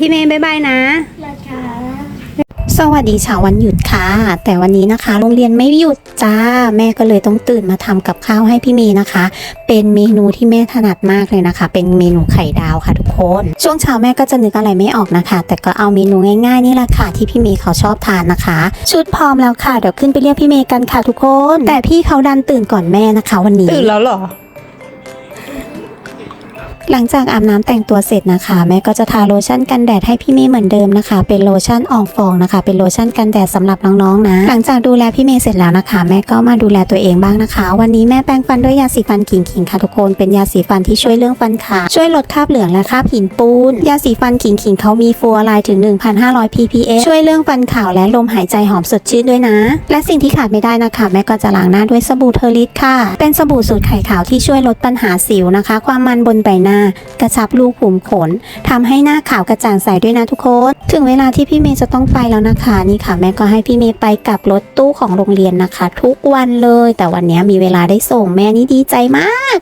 พี่เมย์บายบายนะ นะคะสวัสดีเช้าวันหยุดค่ะ แต่วันนี้นะคะ โรงเรียนไม่หยุดจ้า แม่ก็เลยต้องตื่นมาทำกับข้าวให้พี่เมย์นะคะ เป็นเมนูที่แม่ถนัดมากเลยนะคะ เป็นเมนูไข่ดาวค่ะทุกคน ช่วงเช้าแม่ก็จะนึกอะไรไม่ออกนะคะ แต่ก็เอาเมนูง่ายๆนี่แหละค่ะที่พี่เมย์เขาชอบทานนะคะ ชุดพร้อมแล้วค่ะเดี๋ยวขึ้นไปเรียกพี่เมย์กันค่ะทุกคน แต่พี่เขาดันตื่นก่อนแม่นะคะ วันนี้ตื่นแล้วเหรอ หลังจากอาบน้ำแต่งตัวเสร็จนะคะ แม่ก็จะทาโลชั่นกันแดดให้พี่เมย์เหมือนเดิมนะคะ เป็นโลชั่นอองฟองนะคะ เป็นโลชั่นกันแดดสำหรับน้องๆนะ หลังจากดูแลพี่เมย์เสร็จแล้วนะคะ แม่ก็มาดูแลตัวเองบ้างนะคะ วันนี้แม่แปรงฟันด้วยยาสีฟันขิงขิงๆค่ะทุกคน เป็นยาสีฟันที่ช่วยเรื่องฟันขาวช่วยลดคราบเหลืองและคราบหินปูน ยาสีฟันขิงขิงๆเขามีฟลูออไรด์ถึง 1,500 ppm ช่วยเรื่องฟันขาวและลมหายใจหอมสดชื่นด้วยนะ และสิ่งที่ขาดไม่ได้นะคะ แม่ก็จะล้างหน้าด้วยสบู่เทอริสค่ะ เป็นสบู่สูตรไข่ขาวที่ช่วยลดปัญหาสิวนะคะ ความมันบนใบหน้ากระชับรูขุมขนทำให้หน้าขาวกระจ่างใสด้วยนะทุกคน ถึงเวลาที่พี่เมย์จะต้องไปแล้วนะคะนี่ค่ะแม่ก็ให้พี่เมย์ไปกับรถตู้ของโรงเรียนนะคะ ทุกวันเลย แต่วันนี้มีเวลาได้ส่งแม่นี่ดีใจมาก